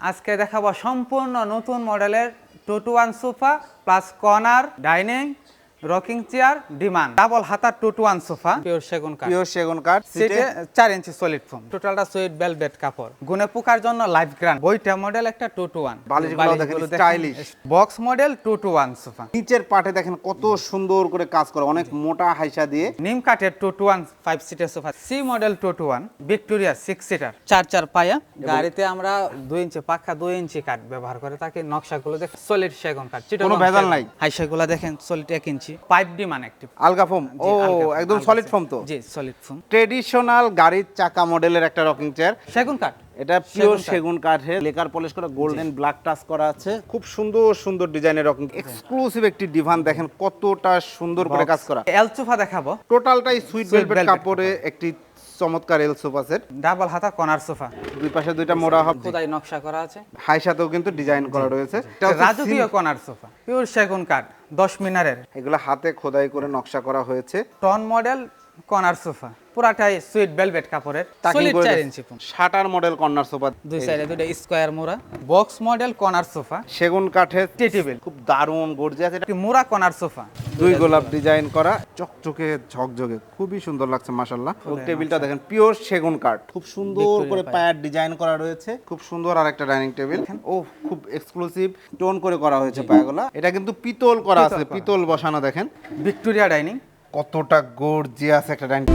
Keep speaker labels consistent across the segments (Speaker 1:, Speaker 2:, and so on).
Speaker 1: আজকে দেখাবো সম্পূর্ণ নতুন মডেলের two two one sofa plus corner dining rocking chair demand. Double হাতার two two one sofa. Pure সেগুন কাঠ।
Speaker 2: পিওর সেগুন কাঠ
Speaker 1: সিটে চার ইঞ্চি সলিড ফোম টোটালটা সুইট বেলভেট কাপড়। গুনে পোকার জন্য লাইফ গ্রান্ড বইটা মডেল একটা টু টু ওয়ান
Speaker 2: বালিশগুলো দেখেন stylish।
Speaker 1: Box model two two one sofa.
Speaker 2: নিচের পাটে দেখেন কত সুন্দর করে কাজ করে অনেক মোটা হাইসা দিয়ে।
Speaker 1: নিম কাঠের টু টু ওয়ান ফাইভ সিটের sofa. C model two two one Victoria six seater চার চার পায়া। গাড়িতে আমরা দুই ইঞ্চি পাখা দুই ইঞ্চি কাঠ ব্যবহার করে তাকে নকশাগুলো দেখেন সলিড সেগুন কাঠ।
Speaker 2: কোনো ভেজাল নাই।
Speaker 1: হাইসাগুলো দেখেন সলিড এক ইঞ্চি। পাইপ ডিমান একটি
Speaker 2: আলগা ফোম? ও একদম সলিড ফোম। তো?
Speaker 1: জি সলিড ফোম।
Speaker 2: ট্রেডিশনাল গাড়ির চাকা মডেলের একটা রকিং চেয়ার
Speaker 1: সেগুন কাঠ।
Speaker 2: এটা পিওর
Speaker 1: সেগুন কাঠে।
Speaker 2: লেকার পলিশ করা গোল্ডেন ব্ল্যাক টাচ করা আছে। খুব সুন্দর সুন্দর ডিজাইনের রকিং এক্সক্লুসিভ একটি ডিভান দেখেন কতটা সুন্দর করে কাজ করা।
Speaker 1: আলসোফা দেখাবো।
Speaker 2: টোটালটাই সুইট ভেলভেট কাপড়ে। একটি চমৎকার এল সোফা সেট।
Speaker 1: ডাবল হাতা কর্নার সোফা।
Speaker 2: দুই পাশে দুইটা মোড়া হবে
Speaker 1: খোদাই নকশা করা আছে।
Speaker 2: হাই সাথেও কিন্তু ডিজাইন করা রয়েছে।
Speaker 1: রাজকীয় কর্নার সোফা। পিওর সেগুন কাঠ দশ মিনারের।
Speaker 2: এগুলো হাতে খোদাই করে নকশা করা হয়েছে।
Speaker 1: Tone model corner sofa. পুরাটাই সুইট বেলভেট কাপড়ের সলিড চার ইঞ্চি
Speaker 2: শাটার মডেল কর্নার সোফা।
Speaker 1: দুই সাইডে দুটো স্কোয়ার মোড়া। Box model corner sofa.
Speaker 2: সেগুন কাঠের
Speaker 1: টি টেবিল।
Speaker 2: খুব দারুণ গর্জিয়াস। এটা
Speaker 1: মোড়া কর্নার সোফা।
Speaker 2: দুই গোলাপ ডিজাইন করা। চকচকে ঝকঝকে। খুবই সুন্দর লাগছে মাশাল্লাহ এবং টেবিলটা দেখেন পিওর সেগুন কাঠ। খুব সুন্দর করে পায়ার ডিজাইন করা রয়েছে। খুব সুন্দর আর একটা ডাইনিং টেবিল। ও খুব এক্সক্লুসিভ টোন করে করা হয়েছে পায়াগুলা। এটা কিন্তু পিতল করা আছে পিতল বসানো দেখেন।
Speaker 1: Victoria dining.
Speaker 2: কতটা গর্জিয়াস একটা ডাইনিং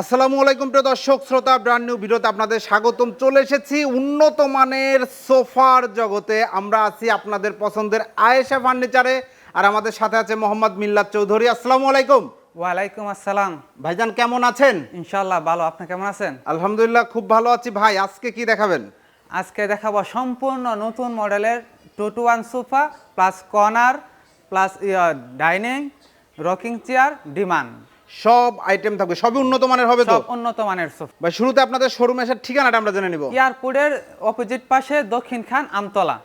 Speaker 2: আসসালামু আলাইকুম প্রিয় দর্শক শ্রোতা ব্র্যান্ড নিউ ভিডিওতে আপনাদের স্বাগতম। চলে এসেছি উন্নত মানের সোফার জগতে। আমরা আছি আপনাদের পছন্দের আয়েশা ফার্নিচারে আর আমাদের সাথে আছে মোহাম্মদ মিল্লাত চৌধুরী। আসসালামু আলাইকুম।
Speaker 1: ওয়ালাইকুম আসসালাম।
Speaker 2: ভাইজান কেমন আছেন?
Speaker 1: ইনশাল্লাহ ভালো। আপনি কেমন আছেন?
Speaker 2: আলহামদুলিল্লাহ খুব ভালো আছি। ভাই আজকে কি দেখাবেন?
Speaker 1: আজকে দেখাবো সম্পূর্ণ নতুন মডেলের two two one sofa plus corner plus dining rocking chair divan.
Speaker 2: সব আইটেম থাকবে সবই উন্নত মানের হবে তো?
Speaker 1: সব উন্নত মানের সোফা
Speaker 2: ভাই শুরুতে আপনাদের শোরুমে আসার ঠিকানাটা আমরা জেনে নিব।
Speaker 1: এয়ারপোর্টের অপোজিট পাশে দক্ষিণ খান আমতলা।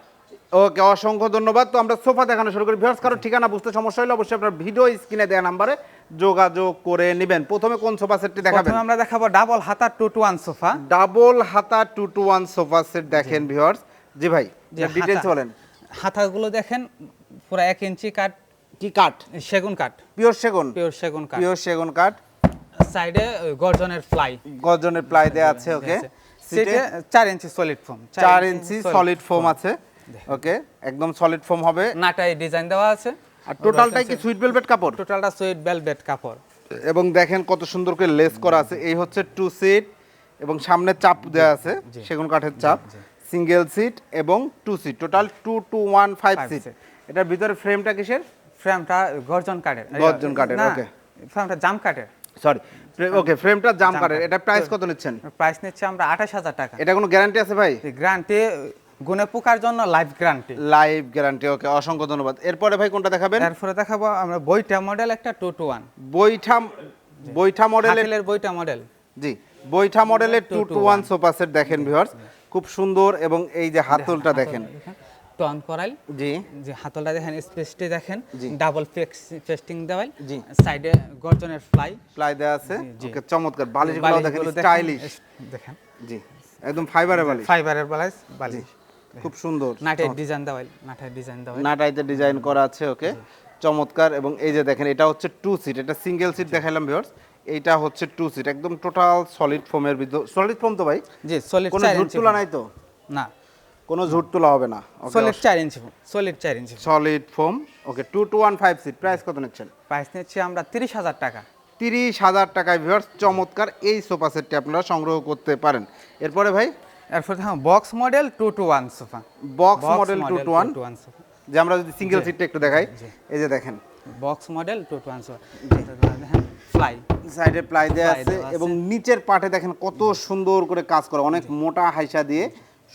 Speaker 2: ওকে অসংখ্য ধন্যবাদ। তো আমরা সোফা দেখানো শুরু করি। ভিউয়ার্স কারও ঠিকানা বুঝতে সমস্যা হলে অবশ্যই আপনার ভিডিও স্ক্রিনে দেওয়া নাম্বারে যোগাযোগ করে নেবেন। প্রথমে কোন সোফা সেটটি দেখাবেন?
Speaker 1: প্রথমে আমরা দেখাবো ডাবল হাতা two two one sofa.
Speaker 2: Double হাতা two two one sofa set দেখেন ভিউয়ার্স জি ভাই
Speaker 1: হাতা-
Speaker 2: বলেন।
Speaker 1: হাতাগুলো দেখেন পুরো এক ইঞ্চি কাঠ।
Speaker 2: কি কাঠ?
Speaker 1: সেগুন কাঠ।
Speaker 2: পিওর সেগুন?
Speaker 1: পিওর সেগুন কাঠ।
Speaker 2: পিওর সেগুন কাঠ।
Speaker 1: সাইডে গর্জনের ফ্লাই।
Speaker 2: গর্জনের প্লাই দেওয়া আছে ওকে।
Speaker 1: সিটে চার ইঞ্চি সলিড ফোম
Speaker 2: চার ইঞ্চি সলিড ফোম আছে ওকে। একদম সলিড ফোম হবে।
Speaker 1: নাটাই ডিজাইন দেওয়া আছে।
Speaker 2: আর টোটালটাই কি সুইট ভেলভেট কাপড়?
Speaker 1: টোটালটা সুইট বেলভেট কাপড়।
Speaker 2: এবং দেখেন কত সুন্দর করে লেস করা আছে। এই হচ্ছে টু সিট এবং সামনে চাপ দেওয়া আছে সেগুন কাঠের চাপ। সিঙ্গেল সিট এবং two seat total two two one five seat এটার ভিতরে ফ্রেমটা কিসের?
Speaker 1: ফ্রেমটা গর্জন কাঠের
Speaker 2: গর্জন কাঠের, okay.
Speaker 1: ফ্রেমটা জাম কাঠের
Speaker 2: সরি ওকে ফ্রেমটা জাম কাঠের। এটা প্রাইস কত নিচ্ছেন?
Speaker 1: প্রাইস নিচ্ছে আমরা আঠাশ হাজার টাকা।
Speaker 2: এটা কোনো গ্যারান্টি আছে ভাই?
Speaker 1: গ্যারান্টি গুনে পোকার জন্য life guarantee
Speaker 2: live guarantee okay অসংখ্য ধন্যবাদ। এরপরে ভাই কোনটা দেখাবেন?
Speaker 1: এরপরে দেখাবো আমরা বইটা মডেল একটা টু টু ওয়ান
Speaker 2: বৈঠা বৈঠা মডেলের
Speaker 1: বইটা মডেল
Speaker 2: জি বৈঠা মডেলের two two one sofa set দেখেন ভিউয়ার্স খুব সুন্দর এবং এই যে হাতলটা দেখেন।
Speaker 1: টন করাইল।
Speaker 2: জি।
Speaker 1: যে হাতলটা দেখেন স্পেসটি দেখেন ডাবল ফেস্টিং দেওয়াল
Speaker 2: জি।
Speaker 1: সাইডে গর্জনের ফ্লাই
Speaker 2: প্লাই দেওয়া আছে। ওকে চমৎকার। বালিশগুলো দেখেন স্টাইলিশ
Speaker 1: দেখেন।
Speaker 2: জি একদম ফাইবারের বালিশ।
Speaker 1: ফাইবারের বালিশ বালিশ।
Speaker 2: খুব সুন্দর
Speaker 1: ডিজাইন দেওয়াল ডিজাইন দেওয়াল
Speaker 2: নাটাইতে ডিজাইন করা আছে ওকে? চমৎকার। এবং এই যে দেখেন এটা হচ্ছে টু সিট এটা সিঙ্গেল সিট দেখাইলাম ভিউয়ার্স এইটা হচ্ছে টু সিট একদম টোটাল সলিড ফোমের ভিতর সলিড ফোম তো ভাই?
Speaker 1: জি সলিড
Speaker 2: কোনো ঝুট নাই তো?
Speaker 1: না।
Speaker 2: কোনো ঝুট তোলা হবে না।
Speaker 1: সলিড চার ইঞ্চি ফোম সলিড চার ইঞ্চি
Speaker 2: solid foam okay two two one five seat price কত নিচ্ছেন?
Speaker 1: প্রাইস নিচ্ছি আমরা তিরিশ হাজার টাকা।
Speaker 2: তিরিশ হাজার টাকায় ভিউয়ার্স চমৎকার এই সোফা সেটটি আপনারা সংগ্রহ করতে পারেন। এরপরে ভাই?
Speaker 1: এরপর দেখো box model two two one sofa
Speaker 2: box model two two one
Speaker 1: sofa
Speaker 2: যে আমরা যদি সিঙ্গেল সিটটা একটু দেখাই এই যে দেখেন।
Speaker 1: Box model two two one sofa দেখেন ফ্লাই
Speaker 2: সাইডে প্লাই দেওয়া আছে। এবং নিচের পাটে দেখেন কত সুন্দর করে কাজ করা অনেক মোটা হাইসা দিয়ে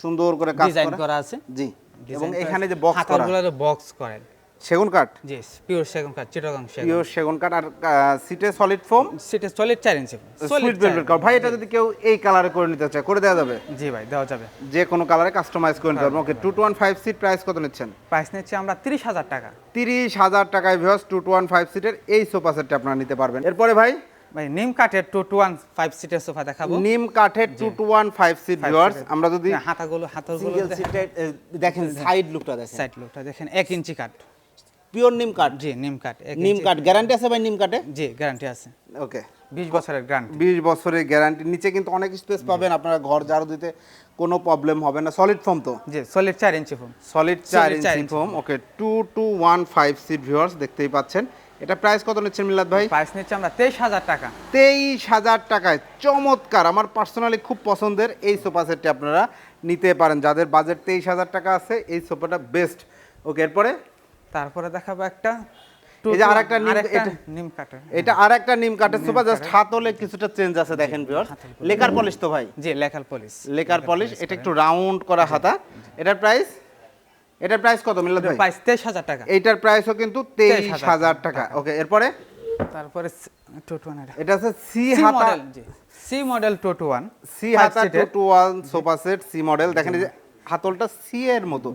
Speaker 2: সুন্দর করে কাজ
Speaker 1: ডিজাইন
Speaker 2: করা।
Speaker 1: আছে।
Speaker 2: জি এবং এখানে যে বক্স করা।
Speaker 1: হাতাগুলো বক্স করেন
Speaker 2: সেগুন কাঠ?
Speaker 1: জি পিওর সেগুন কাঠ চিটাগাং সেগুন।
Speaker 2: পিওর সেগুন কাঠ আর সিটে সলিড ফোম
Speaker 1: সেটা সলিড চার ইঞ্চি সলিড
Speaker 2: ভেলভেট কাঠ ভাই এটা যদি কেউ এই কালারে করে নিতে চায় করে দেওয়া যাবে?
Speaker 1: জি ভাই দেওয়া যাবে।
Speaker 2: যে কোনো কালারে কাস্টমাইজ করে নিতে পারবেন। Okay two two one five seat price কত নিচ্ছেন?
Speaker 1: প্রাইস নিচ্ছি আমরা তিরিশ হাজার টাকা।
Speaker 2: তিরিশ হাজার টাকায় viewers two two one five সিটের এই সোফা সেটটা আপনারা নিতে পারবেন। এরপরে ভাই?
Speaker 1: ভাই নিম কাঠের টু টু ওয়ান ফাইভ সিটের সোফা দেখাবো।
Speaker 2: নিম কাঠের two two one five seat viewers আমরা যদি
Speaker 1: হ্যাঁ, হাতাগুলো হাতাগুলো
Speaker 2: দেখেন। সাইড লুকটা দেখেন
Speaker 1: সাইড লোকটা দেখেন। এক ইঞ্চি কাঠ।
Speaker 2: পিওর নিম কাঠ?
Speaker 1: জি নিম কাঠ
Speaker 2: নিম কাঠ গ্যারান্টি আছে ভাই নিম কাঠে?
Speaker 1: জি গ্যারান্টি আছে।
Speaker 2: ওকে
Speaker 1: বিশ বছরের গ্যারান্টি
Speaker 2: বিশ বছরের গ্যারান্টি নিচে কিন্তু অনেক স্পেস পাবেন আপনারা ঘর ঝাড়ু দিতে কোনো প্রবলেম হবে না। সলিড ফোম তো?
Speaker 1: জি সলিড চার ইঞ্চি ফোম
Speaker 2: সলিড চার
Speaker 1: চার
Speaker 2: ইঞ্চি
Speaker 1: ইঞ্চি
Speaker 2: foam okay two two one five seat viewers দেখতেই পাচ্ছেন। এটা প্রাইস কত নিচ্ছেন মিলাদ ভাই?
Speaker 1: প্রাইস নিচ্ছে আমরা তেইশ হাজার টাকা।
Speaker 2: তেইশ হাজার টাকায়। চমৎকার আমার পার্সোনালি খুব পছন্দের এই সোফা সেটটি আপনারা নিতে পারেন। যাদের বাজেট তেইশ হাজার টাকা আছে এই সোফাটা বেস্ট ওকে এরপরে?
Speaker 1: তারপরে দেখাবো একটা
Speaker 2: যে আরেকটা নিম- এটা-
Speaker 1: কাঠের।
Speaker 2: এটা আর একটা নিম কাঠের সোফা জাস্ট হাতলে কিছুটা চেঞ্জ আছে দেখেন ভিউয়ার্স লেকার পলিশ তো ভাই।
Speaker 1: জি লেখাল পলিশ
Speaker 2: লেকার পলিশ এটা একটু রাউন্ড করা হাতা। এটার প্রাইস এটার প্রাইস কত মিলাদ ভাই?
Speaker 1: প্রাইস তেইশ হাজার টাকা।
Speaker 2: এইটার প্রাইসও কিন্তু তেইশ হাজার টাকা। ওকে এরপরে?
Speaker 1: তারপরে টু টু ওয়ান
Speaker 2: এটা আছে সি হাতা
Speaker 1: C model two two one
Speaker 2: C হাতা two two one sofa set C model দেখেন এই যে হাতলটা সি এর মতো।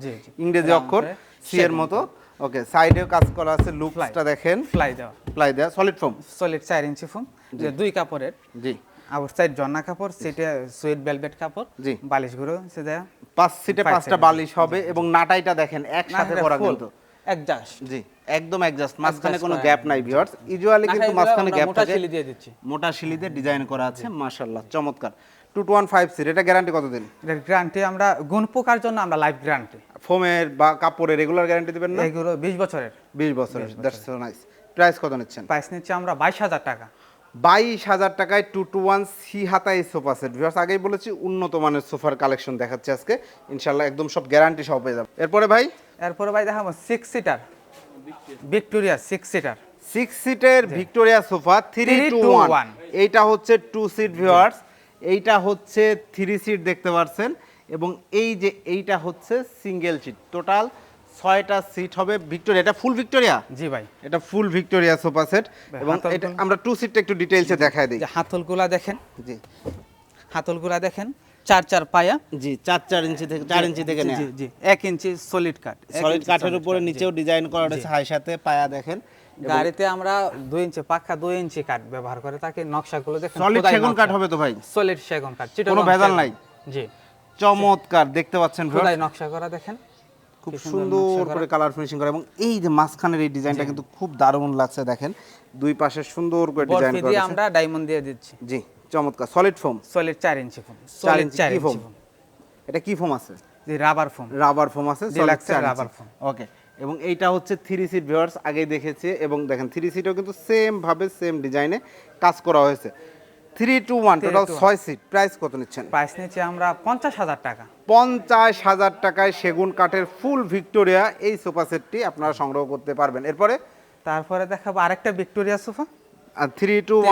Speaker 2: ইংরেজি অক্ষর সি এর মতো। ওকে সাইডেও কাজ করা আছে লুকসটা দেখেন।
Speaker 1: ফ্লাই দেওয়া।
Speaker 2: প্লাই দেওয়া। সলিড ফোম
Speaker 1: সলিড চার ইঞ্চি ফোম যে দুই কাপড়ের।
Speaker 2: জি।
Speaker 1: আউট সাইড জন্না কাপড় সেটা সুইট ভেলভেট কাপড়
Speaker 2: জি।
Speaker 1: বালিশগুলো সে দেয়া
Speaker 2: পাঁচ সিটে পাঁচটা বালিশ হবে এবং নাটাইটা দেখেন একসাথে করা কিন্তু।
Speaker 1: একজাস্ট
Speaker 2: জি একদম অ্যাডজাস্ট মাঝখানে কোনো গ্যাপ নাই ভিউয়ার্স ইউজুয়ালি কিন্তু মাঝখানে গ্যাপ
Speaker 1: মোটা
Speaker 2: থাকে।
Speaker 1: শিলি দিয়ে দিচ্ছি।
Speaker 2: মোটা শিলিতে ডিজাইন করা আছে মাশাআল্লাহ চমৎকার। Two two one five seat এটা গ্যারান্টি কতদিন?
Speaker 1: এটার গ্যারান্টি আমরা গুণ পোকার জন্য আমরা লাইফ গ্যারান্টি
Speaker 2: ফোমের বা কাপড়ের রেগুলার গ্যারান্টি দিবেন না?
Speaker 1: এগুলো বিশ বছরের।
Speaker 2: বিশ বছরের দ্যাটস সো নাইস প্রাইস কত নিচ্ছেন?
Speaker 1: প্রাইস নিচ্ছে আমরা বাইশ হাজার টাকা।
Speaker 2: বাইশ হাজার টাকায় টু টু ওয়ান সি হাতা এই সোফা সেট। ভিউয়ার্স আগেই বলেছি উন্নত মানের সোফার কালেকশন দেখাচ্ছে আজকে। ইনশাল্লাহ একদম সব গ্যারান্টি সহ পেয়ে যাবে এরপরে ভাই?
Speaker 1: এরপরে ভাই দেখাবো six seater Victoria six seater
Speaker 2: six সিটের Victoria sofa three two one এইটা হচ্ছে টু সিট ভিউয়ার্স এইটা হচ্ছে থ্রি সিট দেখতে পাচ্ছেন এবং এই যে এইটা হচ্ছে সিঙ্গেল সিট টোটাল ছয়টা সিট হবে ভিক্টোরিয়া এটা ফুল ভিক্টোরিয়া
Speaker 1: জি ভাই।
Speaker 2: এটা ফুল ভিক্টোরিয়া সোফা সেট এবং এটা আমরা টু সিটটা একটু ডিটেইলসে দেখায় দিই।
Speaker 1: যে হাতলগুলা দেখেন।
Speaker 2: জি।
Speaker 1: হাতলগুলা দেখেন চার চার পায়া।
Speaker 2: জি চার চার ইঞ্চি থেকে চার ইঞ্চি থেকে
Speaker 1: জি, জি এক ইঞ্চি সলিড কাট
Speaker 2: সলিড কাঠের উপরে নিচেও ডিজাইন করা রয়েছে হাই সাথে পায়া দেখেন।
Speaker 1: গাড়িতে আমরা দুই ইঞ্চি পাক্কা দুই ইঞ্চি কাঠ ব্যবহার করে তাকে নকশাগুলো দেখেন
Speaker 2: সলিড সেগুন কাঠ হবে তো ভাই?
Speaker 1: সলিড সেগুন কাঠ
Speaker 2: কোনো ভেজাল নাই?
Speaker 1: জি।
Speaker 2: চমৎকার দেখতে পাচ্ছেন।
Speaker 1: খোদাই নকশা করা দেখেন।
Speaker 2: খুব সুন্দর করে কালার ফিনিশিং করা এবং এই যে মাঝখানের এই ডিজাইনটা কিন্তু খুব দারুণ লাগছে দেখেন। দুই পাশে সুন্দর করে ডিজাইন করা।
Speaker 1: আমরা ডায়মন্ড দিয়ে দিচ্ছি।
Speaker 2: জি চমৎকার। সলিড ফোম
Speaker 1: সলিড চার ইঞ্চি ফোম সলিড
Speaker 2: ইঞ্চি
Speaker 1: চার
Speaker 2: কি
Speaker 1: ইঞ্চি
Speaker 2: ফোম
Speaker 1: ফোম
Speaker 2: এটা কি ফোম আছে?
Speaker 1: জি রাবার ফোম
Speaker 2: রাবার ফোম আছে
Speaker 1: Deluxe এর rubber foam।
Speaker 2: ওকে এবং এইটা হচ্ছে থ্রি সিট ভিউয়ার্স আগেই দেখেছি। এবং দেখেন থ্রি সিটও কিন্তু সেম ভাবে সেম ডিজাইনে কাজ করা হয়েছে। থ্রি টু ওয়ান টোটাল ছয় সিট প্রাইস কত নিচ্ছেন?
Speaker 1: প্রাইস নিচ্ছি আমরা পঞ্চাশ হাজার টাকা।
Speaker 2: পঞ্চাশ হাজার টাকায় সেগুন কাঠের ফুল ভিক্টোরিয়া এই সোফা সেটটি আপনারা সংগ্রহ করতে পারবেন। এরপরে?
Speaker 1: তারপরে দেখাবো আরেকটা Victoria sofa.
Speaker 2: Three two
Speaker 1: to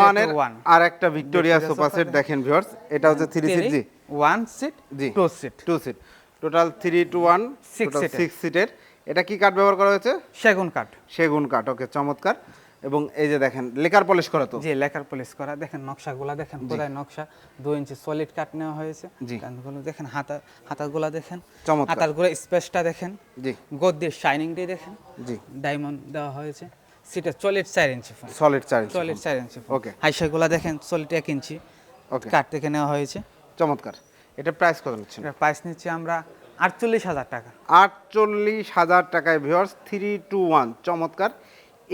Speaker 1: one।
Speaker 2: আর একটা ভিক্টোরিয়া সোফা সেট
Speaker 1: দেখেন।
Speaker 2: ভিউয়ার্স এটা হচ্ছে থ্রি সিট জি।
Speaker 1: ওয়ান সিট
Speaker 2: জি।
Speaker 1: Two seat
Speaker 2: two seat total three two one
Speaker 1: seater।
Speaker 2: Six সিটের এটা কি কাঠ ব্যবহার করা হয়েছে?
Speaker 1: সেগুন কাঠ।
Speaker 2: সেগুন কাঠ ওকে চমৎকার। এবং এই যে দেখেন লেকার পলিশ করা তো।
Speaker 1: জি লেখার পলিশ করা। দেখেন নকশাগুলা দেখেন কোথায় নকশা দুই ইঞ্চি সলিড কাট নেওয়া হয়েছে। কানগুলো দেখেন হাতা হাতাগুলা দেখেন।
Speaker 2: চমৎকার।
Speaker 1: হাতারগুলো স্পেসটা দেখেন।
Speaker 2: জি।
Speaker 1: গদ্দির শাইনিং দিয়ে দেখেন।
Speaker 2: জি।
Speaker 1: ডায়মন্ড দেওয়া হয়েছে। সেটা সলিড চার ইঞ্চি ফোন
Speaker 2: সলিড চার
Speaker 1: সলিড চার ইঞ্চি
Speaker 2: Okay.
Speaker 1: হাইসাগুলা দেখেন সলিড এক ইঞ্চি।
Speaker 2: ওকে
Speaker 1: কাঠ থেকে নেওয়া হয়েছে।
Speaker 2: চমৎকার। এটা প্রাইস কত নিচ্ছেন?
Speaker 1: এটা প্রাইস নিচ্ছি আমরা আটচল্লিশ হাজার টাকা।
Speaker 2: আটচল্লিশ হাজার টাকায় ভিউয়ার্স থ্রি টু ওয়ান চমৎকার।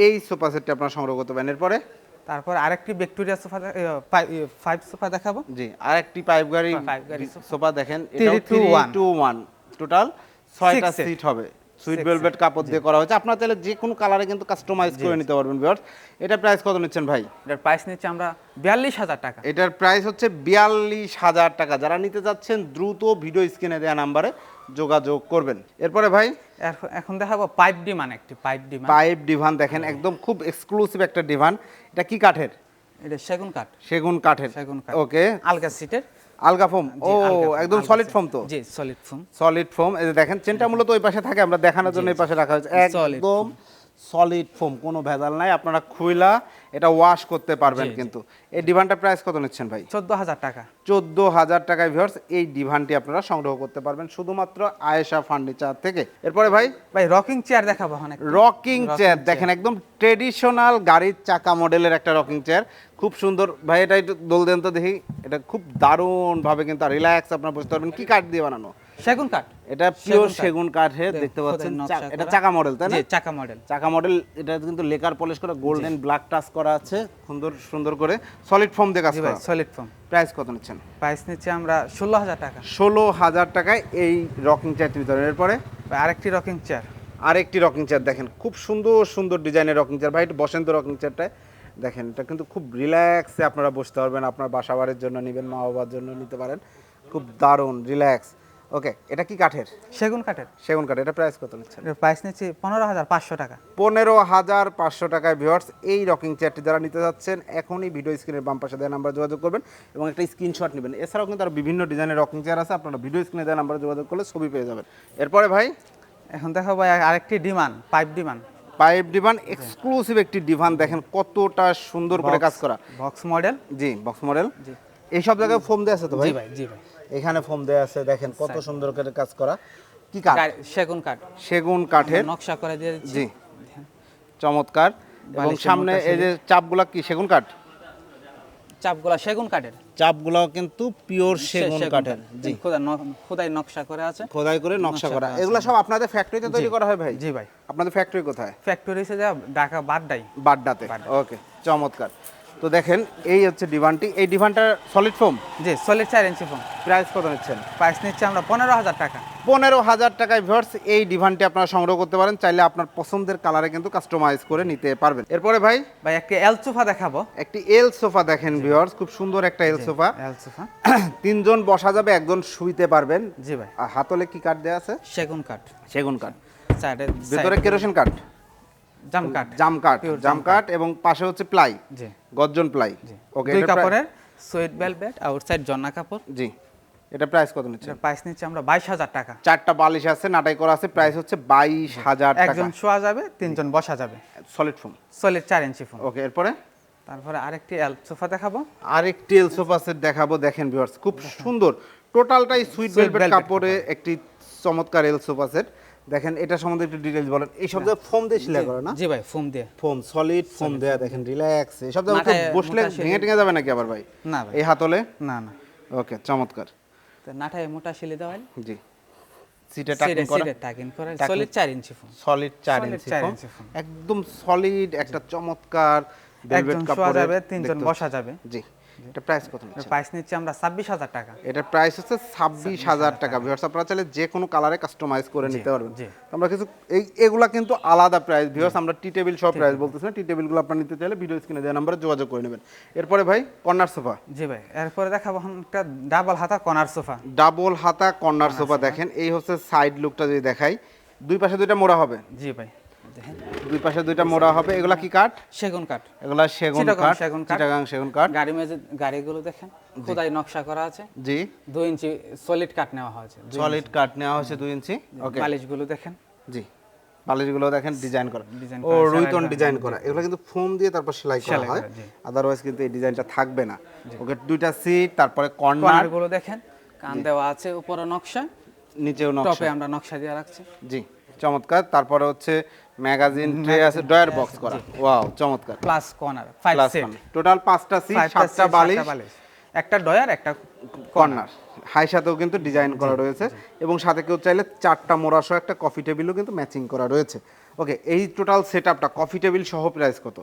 Speaker 2: এই সোফা সেটটি আপনারা সংগ্রহ করতে পারেন। এরপরে?
Speaker 1: তারপর আরেকটি ভিক্টোরিয়া সোফা ফাইভ সোফা দেখাবো।
Speaker 2: জি আরেকটি পাইপ গাড়ি
Speaker 1: সোফা।
Speaker 2: দেখেন। টু ওয়ান টোটাল ছয়টা
Speaker 1: Six
Speaker 2: সিট হবে। সুইট ভেলভেট কাপড় দিয়ে করা হয়েছে। আপনারা তাহলে যে কোনো কালারে কিন্তু কাস্টমাইজ করে নিতে পারবেন ভিউয়ার্স এটা প্রাইস কত নিচ্ছেন ভাই?
Speaker 1: এটার প্রাইস নিচ্ছে আমরা বিয়াল্লিশ হাজার টাকা।
Speaker 2: এটার প্রাইস হচ্ছে বিয়াল্লিশ হাজার টাকা। যারা নিতে যাচ্ছেন দ্রুত ভিডিও স্ক্রিনে দেওয়া নাম্বারে যোগাযোগ করবেন। এরপরে ভাই?
Speaker 1: এখন- এখন দেখাবো পাইপ ডিমান একটি পাইপ ডিমান
Speaker 2: পাইপ ডিভান দেখেন একদম খুব এক্সক্লুসিভ একটা ডিভান এটা কি কাঠের?
Speaker 1: এটা সেগুন কাঠ।
Speaker 2: সেগুন কাঠের।
Speaker 1: সেগুন কাঠ।
Speaker 2: ওকে
Speaker 1: আলগা সিটের
Speaker 2: আলগা ফোম? ও একদম সলিড ফোম। তো?
Speaker 1: জি সলিড ফোম।
Speaker 2: সলিড ফোম এই দেখেন চেনটা মূলত ওই পাশে থাকে আমরা দেখানোর জন্য এই পাশে রাখা হয়েছে। একদম সলিড ফোম কোনো ভেজাল নাই আপনারা খুইলা এটা ওয়াশ করতে পারবেন। কিন্তু। এই ডিভানটার প্রাইস কত নিচ্ছেন ভাই?
Speaker 1: চোদ্দ হাজার টাকা।
Speaker 2: চোদ্দ হাজার টাকায় ভিউয়ার্স এই ডিভানটি আপনারা সংগ্রহ করতে পারবেন শুধুমাত্র আয়েশা ফার্নিচার থেকে। এরপরে ভাই?
Speaker 1: ভাই রকিং চেয়ার দেখাবো অনেক
Speaker 2: রকিং চেয়ার দেখেন একদম ট্রেডিশনাল গাড়ির চাকা মডেলের একটা রকিং চেয়ার খুব সুন্দর ভাই এটা একটু দোল দেন তো দেখি। এটা খুব দারুণ ভাবে কিন্তু রিল্যাক্স আপনার বুঝতে পারবেন কি কাঠ দিয়ে বানানো।
Speaker 1: সেগুন কাঠ।
Speaker 2: এটা পিওর
Speaker 1: সেগুন কাঠ।
Speaker 2: দেখতে পাচ্ছেন এটা চাকা মডেল তাই না?
Speaker 1: চাকা মডেল
Speaker 2: চাকা মডেল এটা কিন্তু লেকার পলিশ করা গোল্ডেন ব্ল্যাক টাচ করা আছে সুন্দর সুন্দর করে। সলিড ফোম দিয়ে কাজ করা।
Speaker 1: সলিড ফোম
Speaker 2: প্রাইস কত নিচ্ছেন?
Speaker 1: প্রাইস নিচ্ছি আমরা ষোলো হাজার টাকা।
Speaker 2: ষোলো হাজার টাকায় এই রকিং চেয়ারটি ভিতরে। এরপরে?
Speaker 1: আরেকটি রকিং চেয়ার
Speaker 2: আরেকটি রকিং চেয়ার দেখেন খুব সুন্দর সুন্দর ডিজাইনের রকিং চেয়ার ভাই একটু বসেন তো রকিং চেয়ারটায় দেখেন এটা কিন্তু খুব রিল্যাক্সে আপনারা বসতে পারবেন। আপনার বাসা বাড়ির জন্য নেবেন মা বাবার জন্য নিতে পারেন। খুব দারুণ রিল্যাক্স ওকে এটা কি কাঠের?
Speaker 1: সেগুন কাঠের।
Speaker 2: সেগুন কাঠ এটা প্রাইস কত নিচ্ছেন?
Speaker 1: প্রাইস নিচ্ছি পনেরো হাজার পাঁচশো টাকা।
Speaker 2: পনেরো হাজার পাঁচশো টাকায় ভিওয়ার্স এই রকিং চেয়ারটি যারা নিতে যাচ্ছেন এখনই ভিডিও স্ক্রিনের বাম পাশে দেওয়া নাম্বার যোগাযোগ করবেন এবং একটা স্ক্রিনশট নেবেন। এছাড়াও কিন্তু আরও বিভিন্ন ডিজাইনের রকিং চেয়ার আছে আপনারা ভিডিও স্ক্রিনে দেওয়া নাম্বারে যোগাযোগ করলে ছবি পেয়ে যাবেন। এরপরে ভাই?
Speaker 1: এখন দেখো ভাই আরেকটি divan pipe divan
Speaker 2: pipe divan exclusive একটি ডিভান দেখেন কতটা সুন্দর করে কাজ করা।
Speaker 1: বক্স মডেল
Speaker 2: জি বক্স মডেল
Speaker 1: জি।
Speaker 2: এই সব জায়গায় ফোম দেওয়া আছে তো ভাই?
Speaker 1: জি ভাই জি ভাই।
Speaker 2: এখানে ফোম দেওয়া আছে দেখেন কত সুন্দর করে কাজ করা। কি কাঠ?
Speaker 1: সেগুন কাঠ।
Speaker 2: সেগুন কাঠের।
Speaker 1: নকশা করে দিয়ে
Speaker 2: জি। চমৎকার। এবং সামনে এই যে চাপগুলা কি সেগুন কাঠ?
Speaker 1: চাপগুলা সেগুন কাঠের।
Speaker 2: চাপগুলো কিন্তু পিওর সেগুন কাঠের। জি।
Speaker 1: খোদাই নকশা করে আছে।
Speaker 2: খোদাই করে নকশা করা। এগুলো সব আপনাদের ফ্যাক্টরিতে তৈরি করা হয় ভাই?
Speaker 1: জি ভাই।
Speaker 2: আপনাদের ফ্যাক্টরি কোথায়?
Speaker 1: ফ্যাক্টরি হিসেবে ঢাকা বাড্ডাই
Speaker 2: বাড্ডাতে। ওকে চমৎকার। তো দেখেন এই হচ্ছে ডিভানটি এই ডিভানটার সলিড ফোম
Speaker 1: জি সলিড চার ইঞ্চি ফোন
Speaker 2: প্রাইস কত নিচ্ছেন?
Speaker 1: প্রাইস নিচ্ছি আমরা পনেরো হাজার টাকা।
Speaker 2: পনেরো হাজার টাকায় ভিউয়ার্স এই ডিভানটি আপনারা সংগ্রহ করতে পারেন। চাইলে আপনার পছন্দের কালারে কিন্তু কাস্টমাইজ করে নিতে পারবেন। এরপরে ভাই?
Speaker 1: ভাই একটি এল সোফা দেখাবো।
Speaker 2: একটি এল সোফা দেখেন ভিউয়ার্স খুব সুন্দর একটা এল সোফা
Speaker 1: এল সোফা
Speaker 2: তিনজন বসা যাবে একজন শুইতে পারবেন।
Speaker 1: জি ভাই।
Speaker 2: আর হাতলে কি কাঠ দেওয়া আছে?
Speaker 1: সেগুন কাঠ
Speaker 2: সেগুন কাঠ ভেতরে কেরোসিন কাঠ
Speaker 1: জাম কাঠ
Speaker 2: জাম কাঠ
Speaker 1: Pure
Speaker 2: জাম কাঠ এবং পাশে হচ্ছে প্লাই
Speaker 1: জি।
Speaker 2: গর্জন প্লাই। ওকে
Speaker 1: দুই কাপড়ের সুইট ভেলভেট আউটসাইড জন্না কাপড়।
Speaker 2: জি। এটা প্রাইস কত নিচ্ছে
Speaker 1: প্রাইস নিচ্ছি আমরা বাইশ হাজার টাকা।
Speaker 2: চারটা বালিশ আছে নাটাই করা আছে প্রাইস হচ্ছে বাইশ হাজার
Speaker 1: একজন শোয়া যাবে তিনজন বসা যাবে।
Speaker 2: সলিড ফোম
Speaker 1: সলিড চার ইঞ্চি ফোন
Speaker 2: ওকে এরপরে?
Speaker 1: তারপরে আরেকটি এল সোফা দেখাবো।
Speaker 2: আরেকটি এল সোফা সেট দেখাবো দেখেন ভিউয়ার্স খুব সুন্দর। টোটালটাই সুইট ভেলভেট কাপড়ে একটি চমৎকার এল সোফা সেট দেখেন এটা সম্বন্ধে একটু ডিটেইলস বলেন। এই সব জায়গায় ফোম দিয়ে সেলাই করে না?
Speaker 1: জি ভাই ফোম দিয়ে।
Speaker 2: ফোম সলিড ফোম দেয়া দেখেন রিল্যাক্স এই সব জায়গায় বসলে ভেঙে টেঙে যাবে নাকি আবার ভাই?
Speaker 1: না ভাই।
Speaker 2: এই হাতলে?
Speaker 1: না না।
Speaker 2: ওকে চমৎকার।
Speaker 1: তো নাটায় মোটা শিলি দেওয়া
Speaker 2: জি। সিটে টাকিং করা।
Speaker 1: টাকিং করে। সলিড চার ইঞ্চি ফোন
Speaker 2: সলিড চার
Speaker 1: Solid
Speaker 2: ইঞ্চি ফোম একদম সলিড একটা চমৎকার ভেলভেট
Speaker 1: যাবে তিনজন বসা যাবে।
Speaker 2: জি। এটা প্রাইস কত
Speaker 1: প্রাইস নিচ্ছি আমরা ছাব্বিশ হাজার টাকা।
Speaker 2: এটার প্রাইস হচ্ছে ছাব্বিশ হাজার টাকা। ভিউয়ার্স আপনারা চাইলে যে কোনো কালারে কাস্টমাইজ করে নিতে পারবেন। আমরা কিছু এই এগুলা কিন্তু আলাদা প্রাইস ভিউয়ার্স আমরা টি টেবিল সব প্রাইস বলতেছি না টি টেবিলগুলো আপনারা নিতে চাইলে ভিডিও স্ক্রিনে দেওয়া নাম্বারে যোগাযোগ করে নেবেন। এরপরে ভাই কর্নার সোফা
Speaker 1: জি ভাই এরপরে দেখাবো একটা ডাবল হাতা কর্নার সোফা
Speaker 2: ডাবল হাতা কর্নার সোফা দেখেন। এই হচ্ছে সাইড লুকটা যদি দেখাই দুই পাশে দুইটা মোড়া হবে।
Speaker 1: জি ভাই। দেখেন
Speaker 2: দুই পাশে দুইটা মোড়া হবে। এগুলা কি কাঠ?
Speaker 1: সেগুন কাঠ।
Speaker 2: এগুলা সেগুন কাঠ
Speaker 1: সেগুন কাঠ।
Speaker 2: চিটাগাং সেগুন কাঠ।
Speaker 1: গাড়ি মেজে গাড়িগুলো দেখেন খোদাই নকশা করা আছে।
Speaker 2: জি।
Speaker 1: দুই ইঞ্চি সলিড কাঠ নেওয়া হয়েছে
Speaker 2: সলিড কাঠ নেওয়া হয়েছে দুই ইঞ্চি।
Speaker 1: ইঞ্চি।
Speaker 2: ওকে
Speaker 1: বালিশগুলো দেখেন।
Speaker 2: জি। বালিশগুলো দেখেন ডিজাইন করা। ও রুইতন ডিজাইন করা। এগুলো কিন্তু ফোম দিয়ে তারপর সেলাই করা হয়। আদারওয়াইজ কিন্তু এই ডিজাইনটা থাকবে না। ওকে দুইটা সিট তারপরে কর্নার
Speaker 1: কর্নারগুলো দেখেন কান দেওয়া আছে উপরে নকশা।
Speaker 2: নিচেও
Speaker 1: টপে আমরা নকশা দিয়ে রাখছি।
Speaker 2: জি চমৎকার। তারপরে হচ্ছে ম্যাগাজিন ট্রে আছে ডয়ার বক্স করা। ওয়াও চমৎকার।
Speaker 1: Plus corner five set
Speaker 2: total পাঁচটা সিট সাতটা বালিশ।
Speaker 1: একটা ডয়ার একটা
Speaker 2: কর্নার হাই সাথেও কিন্তু ডিজাইন করা রয়েছে এবং সাথে কেউ চাইলে চারটা মোড়া সহ একটা কফি টেবিলও কিন্তু ম্যাচিং করা রয়েছে। ওকে এই টোটাল সেট আপটা কফি টেবিল সহ প্রাইস কত?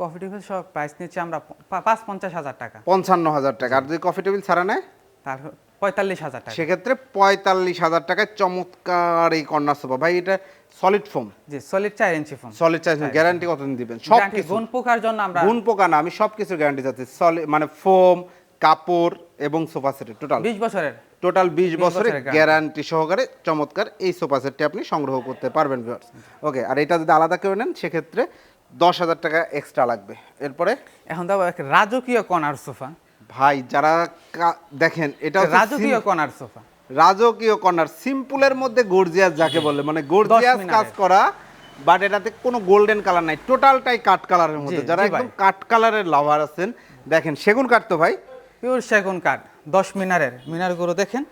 Speaker 1: কফি টেবিল সব প্রাইস নিচ্ছে আমরা পাঁচ পঞ্চাশ হাজার টাকা।
Speaker 2: পঞ্চান্ন হাজার টাকা। আর যদি কফি টেবিল ছাড়া নেয়?
Speaker 1: তার পঁয়তাল্লিশ হাজার টাকা।
Speaker 2: সেক্ষেত্রে পঁয়তাল্লিশ হাজার টাকায় চমৎকার এই কর্নার সোফা ভাই এটা সলিড ফোম
Speaker 1: জি সলিড চার ইঞ্চি ফোন
Speaker 2: সলিড চার্জ গ্যারান্টি কতদিন দিবেন? সব কিছু
Speaker 1: গুণ পোকার জন্য আমরা
Speaker 2: গুণ পোকা না আমি সব কিছুর গ্যারান্টি চাচ্ছি। সলিড মানে ফোম কাপড় এবং সোফা সেটের টোটাল
Speaker 1: বিশ বছরের।
Speaker 2: টোটাল বিশ বছরের
Speaker 1: বছরের
Speaker 2: গ্যারান্টি সহকারে চমৎকার এই সোফা সেটটি আপনি সংগ্রহ করতে পারবেন ভিউয়ার্স ওকে আর এটা যদি আলাদা করে নেন সেক্ষেত্রে দশ হাজার টাকা এক্সট্রা লাগবে। এরপরে?
Speaker 1: এখন এক রাজকীয় কর্নার সোফা
Speaker 2: ভাই যারা দেখেন এটা
Speaker 1: রাজকীয় কর্নার সোফা
Speaker 2: রাজকীয় কর্নার সিম্পলের মধ্যে গর্জিয়াস যাকে বলে মানে গর্জিয়াস কাজ করা বাট এটাতে কোনো গোল্ডেন কালার নাই টোটালটাই কাঠ কালারের মধ্যে। যারা একদম। কাঠ কালারের লাভার আছেন দেখেন সেগুন কাঠ তো ভাই।
Speaker 1: পিওর সেগুন কাঠ দশ মিনারের। মিনারগুলো দেখেন।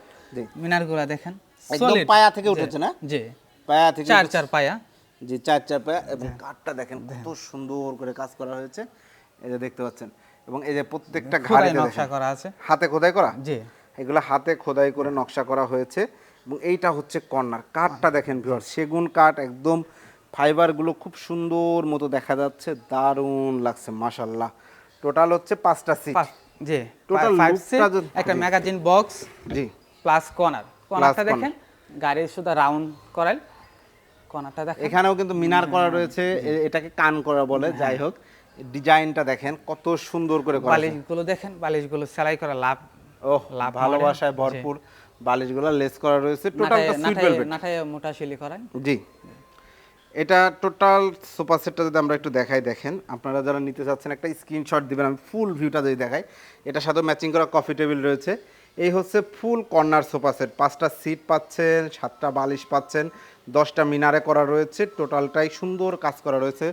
Speaker 1: মিনারগুলো দেখেন।
Speaker 2: একদম। পায়া থেকে উঠেছে না?
Speaker 1: জি।
Speaker 2: পায়া থেকে
Speaker 1: চার চার পায়া।
Speaker 2: জি চার চার পায়া। এবং কাঠটা দেখেন কত সুন্দর করে কাজ করা হয়েছে। এই যে দেখতে পাচ্ছেন। এবং এই যে প্রত্যেকটা ঘাড়িতে
Speaker 1: নকশা করা আছে।
Speaker 2: হাতে খোদাই করা?
Speaker 1: জি।
Speaker 2: এগুলো হাতে খোদাই করে নকশা করা হয়েছে। এবং এইটা হচ্ছে কর্নার। কাঠটা দেখেন ভিউয়ার সেগুন কাঠ একদম ফাইবারগুলো খুব সুন্দর মতো দেখা যাচ্ছে। দারুণ লাগছে মাশাল্লাহ টোটাল হচ্ছে পাঁচটা সিট
Speaker 1: জি
Speaker 2: যদি-
Speaker 1: একটা ম্যাগাজিন বক্স
Speaker 2: জি।
Speaker 1: প্লাস কর্নার কর্নারটা দেখেন গাড়ির শুধু রাউন্ড করাল কর্নারটা দেখেন।
Speaker 2: এখানেও কিন্তু মিনার করা রয়েছে। এটাকে কান করা বলে যাই হোক। ডিজাইনটা দেখেন কত সুন্দর করে করা।
Speaker 1: বালিশগুলো দেখেন বালিশগুলো সেলাই করা লাভ
Speaker 2: ওহ
Speaker 1: লাভ
Speaker 2: ভালোবাসায় ভরপুর বালিশগুলো লেস করা রয়েছে টোটালটা সুইট ভেলভেট
Speaker 1: নাটায় মোটা শিলি করেন।
Speaker 2: জি। এটা টোটাল সোফা সেটটা যদি আমরা একটু দেখাই দেখেন আপনারা যারা নিতে চাচ্ছেন একটা স্ক্রিনশট দিবেন আমি ফুল ভিউটা যদি দেখাই এটার সাথে ম্যাচিং করা কফি টেবিল রয়েছে। এই হচ্ছে ফুল কর্নার সোফা সেট পাঁচটা সিট পাচ্ছেন সাতটা বালিশ পাচ্ছেন দশটা মিনারে করা রয়েছে টোটালটাই সুন্দর কাজ করা রয়েছে।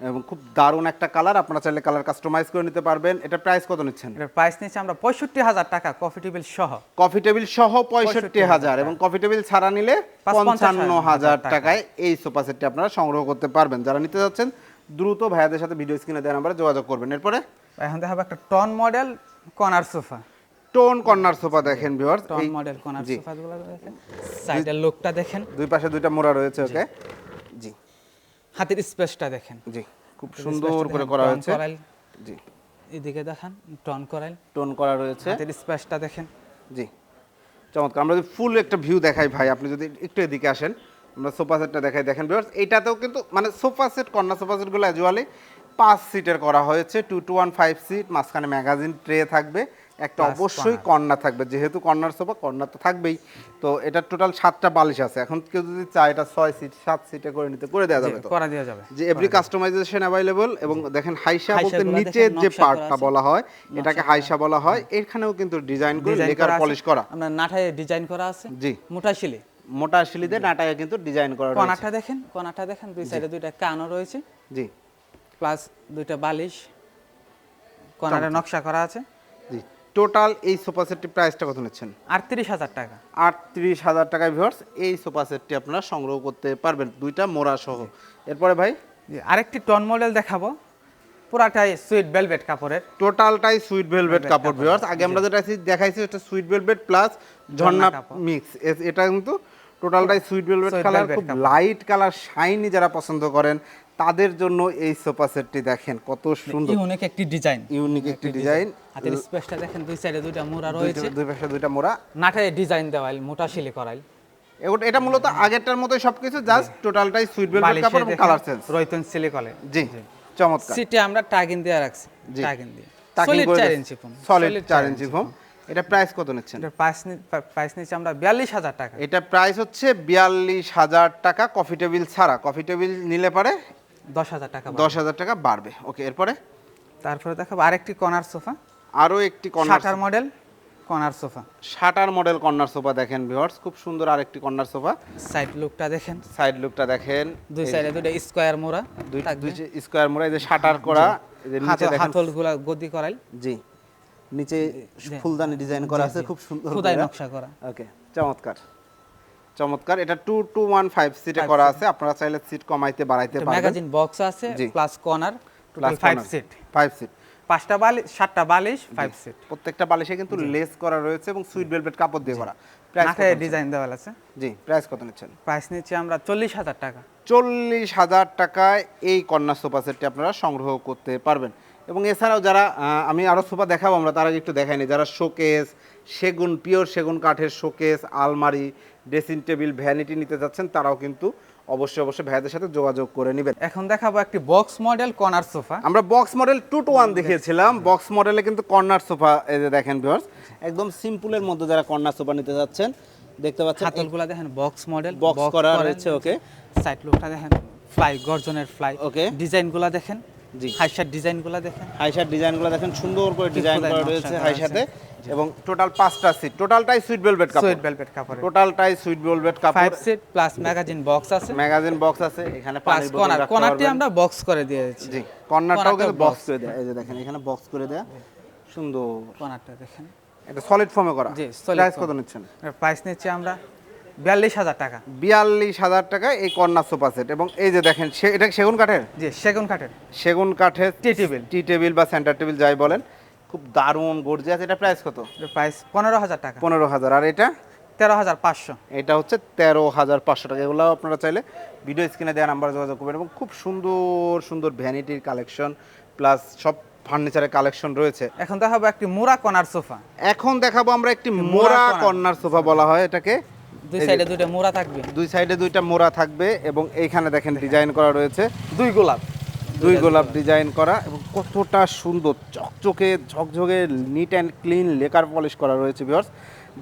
Speaker 2: এবং খুব দারুণ একটা কালার। আপনারা চাইলে কালার কাস্টমাইজ করে নিতে পারবেন। এটা প্রাইস কত নিচ্ছেন?
Speaker 1: এটার প্রাইস নিচ্ছে আমরা পঁয়ষট্টি হাজার টাকা কফি টেবিল সহ।
Speaker 2: কফি টেবিল সহ পঁয়ষট্টি হাজার এবং কফি টেবিল ছাড়া নিলে পঞ্চান্ন হাজার টাকায় এই সোফা সেটটি আপনারা সংগ্রহ করতে পারবেন। যারা নিতে যাচ্ছেন দ্রুত ভাইয়াদের সাথে ভিডিও স্ক্রিনে দেওয়া নাম্বারে যোগাযোগ করবেন। এরপরে?
Speaker 1: এখন দেখাবো একটা tone model corner sofa
Speaker 2: tone corner sofa দেখেন ভিউয়ার্স
Speaker 1: টন মডেল কর্নার
Speaker 2: জি।
Speaker 1: সোফা দেখেন। সাইডের লুকটা দেখেন।
Speaker 2: দুই পাশে দুইটা মোড়া রয়েছে ওকে
Speaker 1: হাতের স্পেসটা দেখেন।
Speaker 2: জি খুব সুন্দর করে করা হয়েছে। জি।
Speaker 1: এদিকে দেখেন টন করাইল
Speaker 2: টোন করা রয়েছে।
Speaker 1: হাতের স্পেসটা দেখেন।
Speaker 2: জি। চমৎকার আমরা যদি ফুল একটা ভিউ দেখাই ভাই আপনি যদি একটু এদিকে আসেন আমরা সোফা সেটটা দেখাই। দেখেন ভিউয়ার্স এটাতেও কিন্তু মানে সোফা সেট কর্নার সোফা সেটগুলো অ্যাজুয়ালি পাঁচ সিটের করা হয়েছে two two one five seat মাঝখানে ম্যাগাজিন ট্রে থাকবে। একটা অবশ্যই কর্নার থাকবে যেহেতু কর্নার সোফা কর্নার তো থাকবেই। তো এটা টোটাল সাতটা বালিশ আছে। এখন কেউ যদি চায় এটা ছয় সিট সাত সিটে করে নিতে করে দেওয়া যাবে
Speaker 1: করা দেওয়া যাবে
Speaker 2: যে এভরি কাস্টমাইজেশন অ্যাভেলেবল এবং দেখেন হাইসা বলতে নিচের যে পার্টটা বলা হয় এটাকে হাইসা বলা হয়। এখানেও কিন্তু ডিজাইন করে লেকার পলিশ করা
Speaker 1: আমরা নাঠায় ডিজাইন করা আছে?
Speaker 2: জি।
Speaker 1: মোটা শিলি?
Speaker 2: মোটা শিলিতে নাটায় কিন্তু ডিজাইন করা রয়েছে।
Speaker 1: কর্নারটা দেখেন কর্নারটা দেখেন দুই সাইডে দুইটা কানও রয়েছে।
Speaker 2: জি।
Speaker 1: প্লাস দুইটা বালিশ। কর্নারে নকশা করা আছে।
Speaker 2: জি। টোটাল এই সোফা সেটটি প্রাইসটা কত নিচ্ছেন?
Speaker 1: আটত্রিশ হাজার টাকা।
Speaker 2: আটত্রিশ হাজার টাকায় ভিউয়ার্স এই সোফা সেটটি আপনারা সংগ্রহ করতে পারবেন। দুইটা মোড়া সহ। এরপরে ভাই?
Speaker 1: আরেকটি টন মডেল দেখাবো। পুরাটাই সুইট ভেলভেট কাপড়ের।
Speaker 2: টোটালটাই সুইট ভেলভেট কাপড় ভিউয়ার্স আগে আমরা যেটা দেখাইছি এটা সুইট ভেলভেট প্লাস ঝর্ণা মিক্স এটা কিন্তু টোটালটাই সুইট ভেলভেট কালার খুব লাইট কালার শাইনি যারা পছন্দ করেন তাদের জন্য এই সোফা সেটটি দেখেন কত সুন্দর।
Speaker 1: ইউনিক একটি ডিজাইন।
Speaker 2: ইউনিক একটি ডিজাইন।
Speaker 1: হাতের স্পেসটা দেখেন দুই সাইডে দুইটা মোড়া রয়েছে।
Speaker 2: দুই পাশে দুইটা মোড়া।
Speaker 1: নাটায় ডিজাইন দেওয়াল মোটা শিলি করাইল।
Speaker 2: এটা মূলত আগেরটার মতোই সবকিছু জাস্ট টোটালটাই সুইট ভেলভেট কাপড় এবং কালার চেঞ্জ।
Speaker 1: রয়তন সিলিকলে
Speaker 2: জি চমৎকার।
Speaker 1: সিটে আমরা টাগিন দিয়ে রাখছি টাগিন দিয়ে। সলিড
Speaker 2: করে
Speaker 1: চার
Speaker 2: দিয়েছে।
Speaker 1: ইঞ্চি ফোম
Speaker 2: সলিড চার ইঞ্চি ফোম এটা প্রাইস কত নিচ্ছেন?
Speaker 1: এটার প্রাইস প্রাইস নিচ্ছে আমরা বিয়াল্লিশ হাজার টাকা।
Speaker 2: এটা প্রাইস হচ্ছে বিয়াল্লিশ হাজার টাকা কফি টেবিল ছাড়া। কফি টেবিল নিলে পারে
Speaker 1: দশ হাজার টাকা
Speaker 2: দশ হাজার টাকা বাড়বে। ওকে এরপরে?
Speaker 1: তারপরে দেখাবো আরেকটি কর্নার সোফা।
Speaker 2: আরও একটি corner
Speaker 1: model corner sofa.
Speaker 2: Shutter model corner sofa দেখেন ভিউয়ার্স খুব সুন্দর আরেকটি কর্নার সোফা।
Speaker 1: সাইড লুকটা দেখেন।
Speaker 2: সাইড লুকটা দেখেন।
Speaker 1: দুই সাইডে দুইটা স্কোয়ার মোড়া
Speaker 2: দুই স্কোয়ার মোড়া এই যে শাটার করা এই যে নিচে দেখেন।
Speaker 1: হাতলগুলা গদি করাইল
Speaker 2: জি। নিচে ফুলদানি ডিজাইন করা আছে খুব সুন্দর
Speaker 1: খুদাই। নকশা করা।
Speaker 2: ওকে চমৎকার। চমৎকার। এটা টু টু ওয়ান ফাইভ সিটে করা আছে। আপনারা চাইলে সিট কমাইতে বাড়াইতে পারবেন।
Speaker 1: ম্যাগাজিন বক্স আছে plus corner
Speaker 2: plus
Speaker 1: five seat
Speaker 2: five seat
Speaker 1: পাঁচটা বালিশ সাতটা বালিশ ফাইভ সিট
Speaker 2: প্রত্যেকটা বালিশে কিন্তু লেস করা রয়েছে এবং সুইট ভেলভেট কাপড় দিয়ে করা প্রাইস
Speaker 1: ডিজাইন দেওয়াল আছে।
Speaker 2: জি প্রাইস কত নিচ্ছেন?
Speaker 1: প্রাইস নিচ্ছি আমরা চল্লিশ হাজার টাকা।
Speaker 2: চল্লিশ হাজার টাকায় এই কন্যা সোফা সেটটি আপনারা সংগ্রহ করতে পারবেন। এবং এছাড়াও যারা আমি আরও সোফা দেখাবো আমরা তার আগে একটু দেখাইনি যারা শোকেস সেগুন পিওর সেগুন কাঠের শোকেস আলমারি ড্রেসিং টেবিল ভ্যানিটি নিতে যাচ্ছেন তারাও কিন্তু অবশ্যই অবশ্যই ভাইয়াদের সাথে যোগাযোগ করে নেবেন।
Speaker 1: এখন দেখাবো একটি বক্স মডেল কর্নার সোফা
Speaker 2: আমরা box model two two one দেখিয়েছিলাম। বক্স মডেলে কিন্তু কর্নার সোফা এই যে দেখেন ভিউয়ার্স একদম সিম্পলের মধ্যে যারা কর্নার সোফা নিতে যাচ্ছেন দেখতে পাচ্ছেন
Speaker 1: হাতলগুলা দেখেন বক্স মডেল
Speaker 2: বক্স করা রয়েছে ওকে
Speaker 1: সাইড লুকটা দেখেন ফ্লাই গর্জনের ফ্লাই
Speaker 2: ওকে
Speaker 1: ডিজাইনগুলা দেখেন।
Speaker 2: জি।
Speaker 1: হাইসার ডিজাইনগুলো দেখেন।
Speaker 2: হাইসার ডিজাইনগুলো দেখেন সুন্দর করে ডিজাইন করা রয়েছে
Speaker 1: করা
Speaker 2: হাইসাতে। এবং টোটাল পাঁচটা সিট টোটালটাই সুইট ভেলভেট কাপড়।
Speaker 1: সুইট ভেলভেট কাপড়।
Speaker 2: টোটালটাই sweet velvet
Speaker 1: five seat plus magazine box আছে।
Speaker 2: ম্যাগাজিন বক্স আছে এখানে
Speaker 1: প্লাস কর্নার কর্নারটি আমরা বক্স করে দিয়েছি
Speaker 2: জি কর্নারটাও কিন্তু বক্স করে দেয়া এই যে দেখেন এখানে বক্স করে দেয়া। সুন্দর।
Speaker 1: কর্নারটা দেখেন।
Speaker 2: এটা সলিড ফর্মে করা।
Speaker 1: জি,
Speaker 2: প্রাইস কত নিচ্ছেন?
Speaker 1: প্রাইস নিচ্ছি আমরা বিয়াল্লিশ হাজার টাকা।
Speaker 2: বিয়াল্লিশ হাজার টাকা এই কর্নার সোফা সেট। এবং এই যে দেখেন এটা সেগুন কাঠের?
Speaker 1: জি সেগুন কাঠের।
Speaker 2: সেগুন কাঠের
Speaker 1: টি টেবিল।
Speaker 2: টি টেবিল বা সেন্টার টেবিল যাই বলেন খুব দারুণ গর্জিয়াস। এটা প্রাইস কত?
Speaker 1: প্রাইস পনেরো হাজার টাকা।
Speaker 2: পনেরো হাজার। আর এটা?
Speaker 1: তেরো হাজার পাঁচশো।
Speaker 2: এটা হচ্ছে তেরো হাজার পাঁচশো টাকা। এগুলো আপনারা চাইলে ভিডিও স্ক্রিনে দেওয়া নাম্বার যোগাযোগ করবেন। এবং খুব সুন্দর সুন্দর ভ্যানিটির কালেকশন প্লাস সব ফার্নিচারের কালেকশন রয়েছে।
Speaker 1: এখন দেখাবো একটি মোরা কর্নার সোফা।
Speaker 2: এখন দেখাবো আমরা একটি মোরা।
Speaker 1: কর্নার
Speaker 2: সোফা বলা হয় এটাকে।
Speaker 1: দুই সাইডে দুইটা মোরা থাকবে।
Speaker 2: দুই সাইডে দুইটা মোড়া থাকবে এবং এইখানে দেখেন ডিজাইন করা রয়েছে।
Speaker 1: দুই গোলাপ।
Speaker 2: দুই গোলাপ ডিজাইন করা এবং কতটা সুন্দর চকচকে ঝকঝকে neat and clean lacquer polish করা রয়েছে ভিউয়ার্স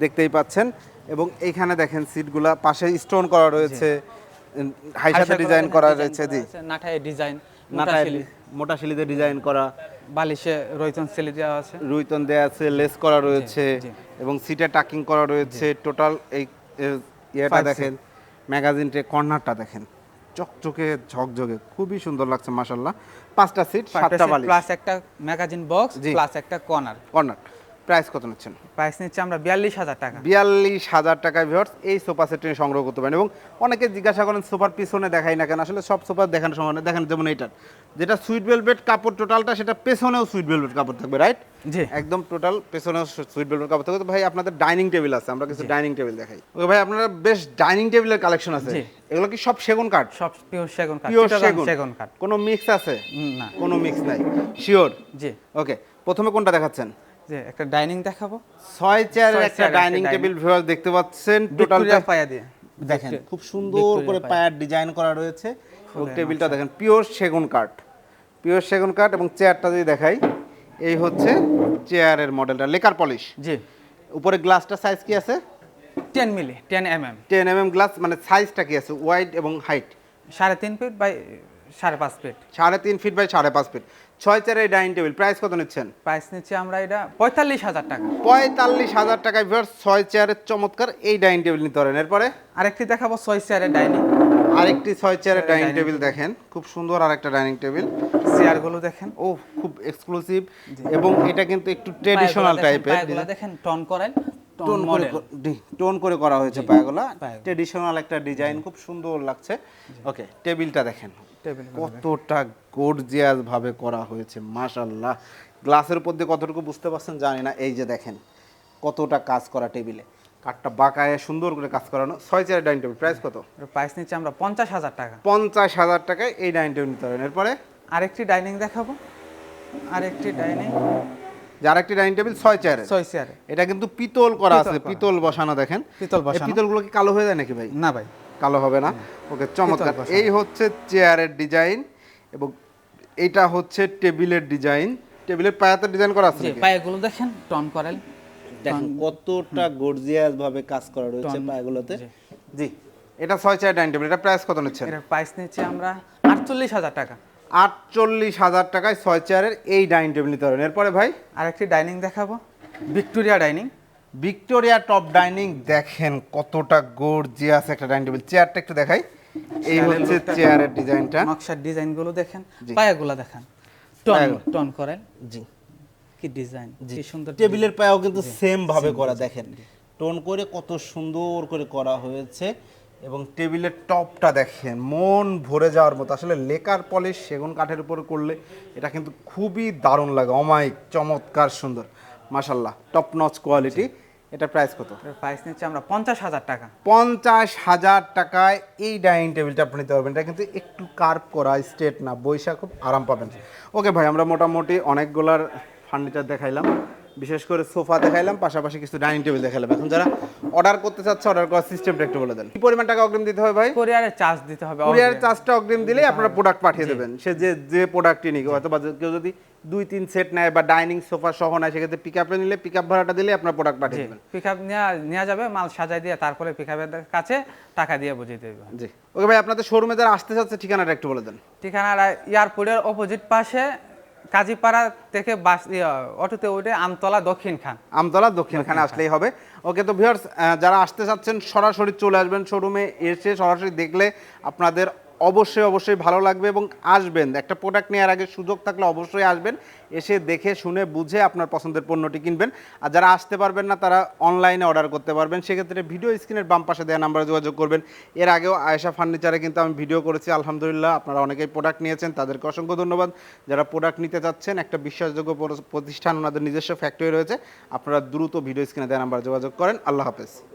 Speaker 2: দেখতেই পাচ্ছেন। এবং এইখানে দেখেন সিটগুলা পাশে স্টোন করা রয়েছে। হাইসাতে ডিজাইন করা রয়েছে জি।
Speaker 1: নাঠায় ডিজাইন
Speaker 2: নাটায় মোটা শিলিতে ডিজাইন করা।
Speaker 1: বালিশে রয়তন সেলি দেওয়া আছে।
Speaker 2: রুইতন দেয়া আছে লেস করা রয়েছে এবং সিটে টাকিং করা রয়েছে। টোটাল এই ইয়েটা দেখেন ম্যাগাজিনটে কর্নারটা দেখেন। চকচকে ঝকঝকে খুবই সুন্দর লাগছে মাশাল্লাহ পাঁচটা সিট সাতটা বালিশ
Speaker 1: প্লাস একটা ম্যাগাজিন বক্স প্লাস একটা কর্নার
Speaker 2: কর্নার প্রাইস কত নিচ্ছেন?
Speaker 1: প্রাইস নিচ্ছে আমরা বিয়াল্লিশ হাজার টাকা।
Speaker 2: বিয়াল্লিশ হাজার টাকায় ভিউয়ার্স এই সোফা সেটটি সংগ্রহ করতে পারেন। এবং অনেকে জিজ্ঞাসা করেন সোফার পিছনে দেখাই না কেন? আসলে সব সোফা দেখানোর সময় না দেখেন যেমন এইটার। যেটা সুইট ভেলভেট কাপড় টোটালটা সেটা পেছনেও সুইট ভেলভেট কাপড় থাকবে রাইট
Speaker 1: জি।
Speaker 2: একদম টোটাল পেছনেও সুইট ভেলভেট কাপড় থাকবে। তো ভাই আপনাদের ডাইনিং টেবিল আছে আমরা কিছু ডাইনিং টেবিল দেখাই। ওকে ভাই আপনারা বেশ ডাইনিং টেবিলের কালেকশন আছে। এগুলো কি সব সেগুন কাঠ?
Speaker 1: সব পিওর সেগুন কাঠ
Speaker 2: পিওর সেগুন।
Speaker 1: কাঠ।
Speaker 2: কোনো মিক্স আছে?
Speaker 1: না।
Speaker 2: কোনো মিক্স নাই। শিওর
Speaker 1: জি।
Speaker 2: ওকে প্রথমে কোনটা দেখাচ্ছেন?
Speaker 1: যে একটা ডাইনিং দেখাবো।
Speaker 2: ছয় চেয়ারের একটা ডাইনিং টেবিল ভিউয়ার দেখতে পাচ্ছেন। টোটালটা
Speaker 1: পায়া দিয়ে।
Speaker 2: দেখেন খুব সুন্দর করে পায়ার ডিজাইন করা রয়েছে। টেবিলটা দেখেন পিওর সেগুন কাঠ। পিওর সেগুন কাঠ এবং চেয়ারটা যদি দেখাই এই হচ্ছে চেয়ারের মডেলটা লেকার পলিশ।
Speaker 1: জি।
Speaker 2: উপরে গ্লাসটা সাইজ কি আছে?
Speaker 1: Ten milli ten M M
Speaker 2: ten M M glass মানে সাইজটা কি আছে? ওয়াইড এবং হাইট
Speaker 1: সাড়ে তিন ফিট বাই সাড়ে পাঁচ ফিট।
Speaker 2: সাড়ে তিন ফিট বাই সাড়ে পাঁচ ফিট। ছয় চেয়ারের ডাইনিং টেবিল প্রাইস কত নিচ্ছেন?
Speaker 1: প্রাইস নিচ্ছে আমরা এটা পঁয়তাল্লিশ হাজার টাকা।
Speaker 2: পঁয়তাল্লিশ হাজার টাকায় ভিউয়ার্স ছয় চেয়ারের চমৎকার এই ডাইনিং টেবিল নিতে পারেন। এরপরে?
Speaker 1: আরেকটি দেখাবো ছয় চেয়ারের ডাইনিং
Speaker 2: আরেকটি ছয় চেয়ারের ডাইনিং টেবিল দেখেন। খুব সুন্দর আরেকটা ডাইনিং টেবিল
Speaker 1: চেয়ারগুলো দেখেন।
Speaker 2: ও খুব এক্সক্লুসিভ এবং এটা কিন্তু একটু ট্রেডিশনাল টাইপের
Speaker 1: পায়গুলো দেখেন টন করেন
Speaker 2: টোন করে
Speaker 1: মডেল
Speaker 2: টোন করে করা হয়েছে পায়াগুলা। ট্রেডিশনাল একটা ডিজাইন খুব সুন্দর লাগছে। ওকে টেবিলটা দেখেন। কতটা গর্জিয়াস ভাবে করা হয়েছে মাশাল্লাহ গ্লাসের উপর দিয়ে কতটুকু বুঝতে পারছেন জানি না। এই যে দেখেন কতটা কাজ করা টেবিলে কাঠটা বাঁকায় সুন্দর করে কাজ করানো। ছয় চেয়ারের ডাইনিং টেবিল প্রাইস কত?
Speaker 1: প্রাইস নিচ্ছে আমরা পঞ্চাশ হাজার টাকা।
Speaker 2: পঞ্চাশ হাজার টাকায় এই ডাইনিং টেবিল নিতে পারেন এরপরে?
Speaker 1: আরেকটি ডাইনিং দেখাবো। আরেকটি ডাইনিং।
Speaker 2: যার একটি ডাইনিং টেবিল ছয় চেয়ারের
Speaker 1: ছয় চেয়ারে।
Speaker 2: এটা কিন্তু পিতল করা আছে পিতল বসানো দেখেন।
Speaker 1: পিতল বসানো।
Speaker 2: পিতলগুলো কি কালো হয়ে যায় নাকি ভাই?
Speaker 1: না ভাই।
Speaker 2: কালো হবে না? ওকে চমৎকার। এই হচ্ছে চেয়ারের ডিজাইন এবং এইটা হচ্ছে টেবিলের ডিজাইন। টেবিলের পায়াতে ডিজাইন করা আছে?
Speaker 1: পায়েগুলো দেখেন টন করেন
Speaker 2: দেখেন কতটা গর্জিয়াস ভাবে কাজ করা রয়েছে পায়াগুলোতে।
Speaker 1: জি।
Speaker 2: জি এটা ছয় চেয়ার ডাইনিং টেবিল এটা প্রাইস কত নিচ্ছেন?
Speaker 1: এটার প্রাইস নিচ্ছে আমরা আটচল্লিশ হাজার টাকা।
Speaker 2: আটচল্লিশ হাজার টাকায় ছয় চেয়ারের এই ডাইনিং টেবিল নিতে পারেন এরপরে ভাই?
Speaker 1: আরেকটি ডাইনিং দেখাবো। Victoria dining.
Speaker 2: Victoria top dining দেখেন কতটা গর্জিয়াস একটা ডাইনিং টেবিল। চেয়ারটা একটু দেখাই। এই হচ্ছে চেয়ারের ডিজাইনটা।
Speaker 1: নকশার ডিজাইনগুলো দেখেন। পায়াগুলো দেখেন। টন টন করেন।
Speaker 2: জি।
Speaker 1: কি ডিজাইন কি সুন্দর
Speaker 2: টেবিলের পায়াও কিন্তু সেম ভাবে করা দেখেন। টোন করে কত সুন্দর করে করা হয়েছে। এবং টেবিলের টপটা দেখেন মন ভরে যাওয়ার মতো। আসলে লেকার পলিশ সেগুন কাঠের উপর করলে এটা কিন্তু খুবই দারুণ লাগে অমায়িক চমৎকার সুন্দর। মাশাল্লাহ টপ নচ কোয়ালিটি এটা প্রাইস কত?
Speaker 1: প্রাইস নিচ্ছে আমরা পঞ্চাশ হাজার টাকা।
Speaker 2: পঞ্চাশ হাজার টাকায় এই ডাইনিং টেবিলটা আপনি নিতে পারবেন। এটা কিন্তু একটু কার্ভ করা স্ট্রেট না বৈশা খুব আরাম পাবেন। ওকে ভাই আমরা মোটামুটি অনেকগুলার ফার্নিচার দেখাইলাম। বিশেষ করে সোফা দেখাইলাম পাশাপাশি কিছু ডাইনিং টেবিল দেখালাম এখন যারা অর্ডার করতে চাচ্ছে অর্ডার করার সিস্টেমটা একটু বলে দেন। কি পরিমাণ টাকা অগ্রিম দিতে হবে ভাই?
Speaker 1: কোরিয়ারে চার্জ দিতে হবে
Speaker 2: কুরিয়ার
Speaker 1: অগ্রিম।
Speaker 2: চার্জটা অগ্রিম দিলে আপনারা প্রোডাক্ট পাঠিয়ে দেবেন। সে যে যে প্রোডাক্টই নিক অথবা যে কেউ যদি দুই তিন সেট নেয় বা ডাইনিং সোফা সহ নেয় সেক্ষেত্রে পিক আপে নিলে পিক আপ ভাড়াটা দিলে আপনার প্রোডাক্ট পাঠিয়ে দেবেন।
Speaker 1: পিক আপ নেওয়া যাবে মাল সাজাই দিয়ে তারপরে পিক আপের কাছে টাকা দিয়ে বুঝিয়ে দেবে।
Speaker 2: জি। ওকে ভাই আপনাদের শোরুমে যারা আসতে চাচ্ছে ঠিকানাটা একটু বলে দেন।
Speaker 1: ঠিকানা এয়ারপোর্টের অপোজিট পাশে কাজীপাড়া থেকে বাস ইয়ে, অটোতে উঠে আমতলা দক্ষিণ খান।
Speaker 2: আমতলা দক্ষিণ খানে আসলেই হবে। ওকে তো ভিউয়ার্স যারা আসতে চাচ্ছেন সরাসরি চলে আসবেন শোরুমে এসে সরাসরি দেখলে আপনাদের অবশ্যই অবশ্যই ভালো লাগবে এবং আসবেন। একটা প্রোডাক্ট নেওয়ার আগে সুযোগ থাকলে অবশ্যই আসবেন। এসে দেখে, শুনে, বুঝে আপনার পছন্দের পণ্যটি কিনবেন। আর যারা আসতে পারবেন না, তারা অনলাইনে অর্ডার করতে পারবেন। সেক্ষেত্রে ভিডিও স্ক্রিনের বাম পাশে দেওয়া নাম্বারে যোগাযোগ করবেন। এর আগেও আয়েশা ফার্নিচারে কিন্তু আমি ভিডিও করেছি। আলহামদুলিল্লাহ, আপনারা অনেকেই প্রোডাক্ট নিয়েছেন। তাদেরকে অসংখ্য ধন্যবাদ। যারা প্রোডাক্ট নিতে চাচ্ছেন, একটা বিশ্বাসযোগ্য প্রতিষ্ঠান, ওনাদের নিজস্ব ফ্যাক্টরি রয়েছে। আপনারা দ্রুত ভিডিও স্ক্রিনে দেওয়া নাম্বারে যোগাযোগ করেন। আল্লাহ হাফেজ।